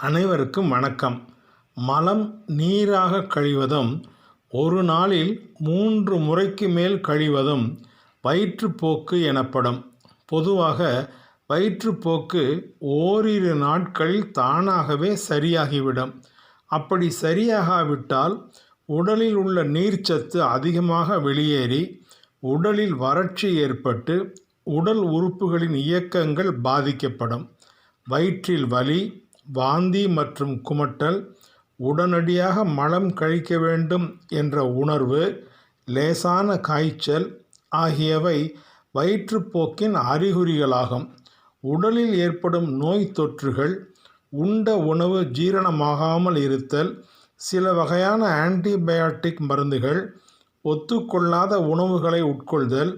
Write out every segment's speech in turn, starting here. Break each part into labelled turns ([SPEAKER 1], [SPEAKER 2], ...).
[SPEAKER 1] அனைவருக்கும் வணக்கம். மலம் நீராக கழிவதும் ஒரு நாளில் மூன்று முறைக்கு மேல் கழிவதும் வயிற்றுப்போக்கு எனப்படும். பொதுவாக வயிற்றுப்போக்கு ஓரிரு நாட்களில் தானாகவே சரியாகிவிடும். அப்படி சரியாகாவிட்டால் உடலில் உள்ள நீர்ச்சத்து அதிகமாக வெளியேறி உடலில் வறட்சி ஏற்பட்டு உடல் உறுப்புகளின் இயக்கங்கள் பாதிக்கப்படும். வயிற்றில் வலி வாந்தி மற்றும் குமட்டல் உடனடியாக மலம் கழிக்க வேண்டும் என்ற உணர்வு லேசான காய்ச்சல் ஆகியவை வயிற்றுப்போக்கின் அறிகுறிகளாகும். உடலில் ஏற்படும் நோய் தொற்றுகள் உண்ட உணவு ஜீரணமாகாமல் இருத்தல் சில வகையான ஆன்டிபயாட்டிக் மருந்துகள் ஒத்துக்கொள்ளாத உணவுகளை உட்கொள்தல்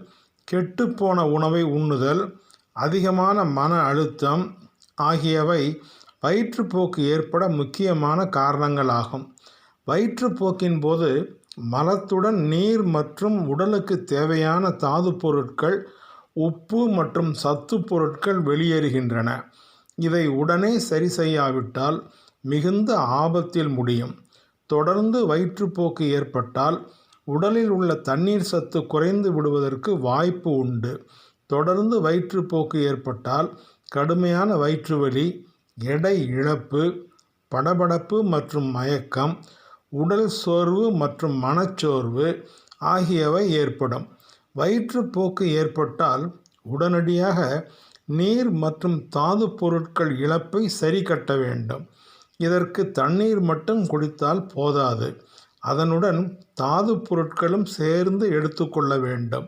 [SPEAKER 1] கெட்டுப்போன உணவை உண்ணுதல் அதிகமான மன அழுத்தம் ஆகியவை வயிற்றுப்போக்கு ஏற்பட முக்கியமான காரணங்களாகும். வயிற்றுப்போக்கின் போது மலத்துடன் நீர் மற்றும் உடலுக்கு தேவையான தாது பொருட்கள் உப்பு மற்றும் சத்து பொருட்கள் வெளியேறுகின்றன. இதை உடனே சரி செய்யாவிட்டால் மிகுந்த ஆபத்தில் முடியும். தொடர்ந்து வயிற்றுப்போக்கு ஏற்பட்டால் உடலில் உள்ள தண்ணீர் சத்து குறைந்து விடுவதற்கு வாய்ப்பு உண்டு. தொடர்ந்து வயிற்றுப்போக்கு ஏற்பட்டால் கடுமையான வயிற்றுவலி எடை இழப்பு படபடப்பு மற்றும் மயக்கம் உடல் சோர்வு மற்றும் மனச்சோர்வு ஆகியவை ஏற்படும். வயிற்றுப்போக்கு ஏற்பட்டால் உடனடியாக நீர் மற்றும் தாது பொருட்கள் இழப்பை சரி கட்ட வேண்டும். இதற்கு தண்ணீர் மட்டும் குடித்தால் போதாது. அதனுடன் தாது பொருட்களும் சேர்ந்து எடுத்துக்கொள்ள வேண்டும்.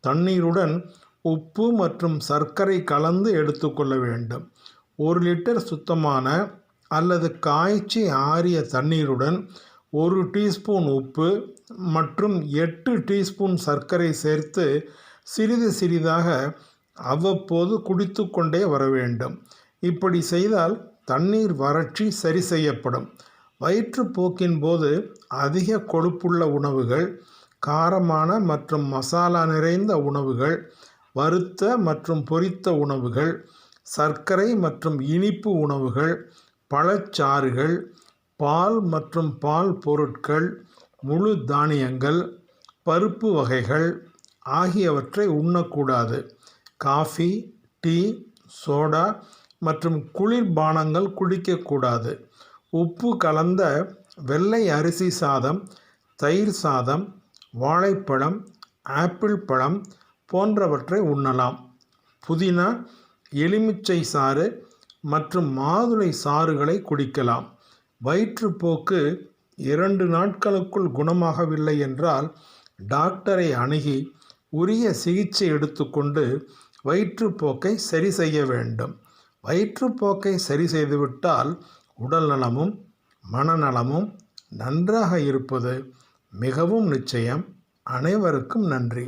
[SPEAKER 1] தண்ணீருடன் உப்பு மற்றும் சர்க்கரை கலந்து எடுத்துக்கொள்ள வேண்டும். ஒரு லிட்டர் சுத்தமான அல்லது காய்ச்சி ஆறிய தண்ணீருடன் ஒரு டீஸ்பூன் உப்பு மற்றும் எட்டு டீஸ்பூன் சர்க்கரை சேர்த்து சிறிது சிறிதாக அவ்வப்போது குடித்து கொண்டே வர வேண்டும். இப்படி செய்தால் தண்ணீர் வறட்சி சரி செய்யப்படும். வயிற்றுப்போக்கின் போது அதிக கொழுப்புள்ள உணவுகள் காரமான மற்றும் மசாலா நிறைந்த உணவுகள் வறுத்த மற்றும் பொரித்த உணவுகள் சர்க்கரை மற்றும் இனிப்பு உணவுகள் பழச்சாறுகள் பால் மற்றும் பால் பொருட்கள் முழு தானியங்கள் பருப்பு வகைகள் ஆகியவற்றை உண்ணக்கூடாது. காஃபி டீ சோடா மற்றும் குளிர்பானங்கள் குடிக்கக்கூடாது. உப்பு கலந்த வெள்ளை அரிசி சாதம் தயிர் சாதம் வாழைப்பழம் ஆப்பிள் பழம் போன்றவற்றை உண்ணலாம். புதினா எலுமிச்சை சாறு மற்றும் மாதுளை சாறுகளை குடிக்கலாம். வயிற்றுப்போக்கு இரண்டு நாட்களுக்குள் குணமாகவில்லை என்றால் டாக்டரை அணுகி உரிய சிகிச்சை எடுத்துக்கொண்டு வயிற்றுப்போக்கை சரி செய்ய வேண்டும். வயிற்றுப்போக்கை சரி செய்துவிட்டால் உடல் நலமும் மனநலமும் நன்றாக இருப்பது மிகவும் நிச்சயம். அனைவருக்கும் நன்றி.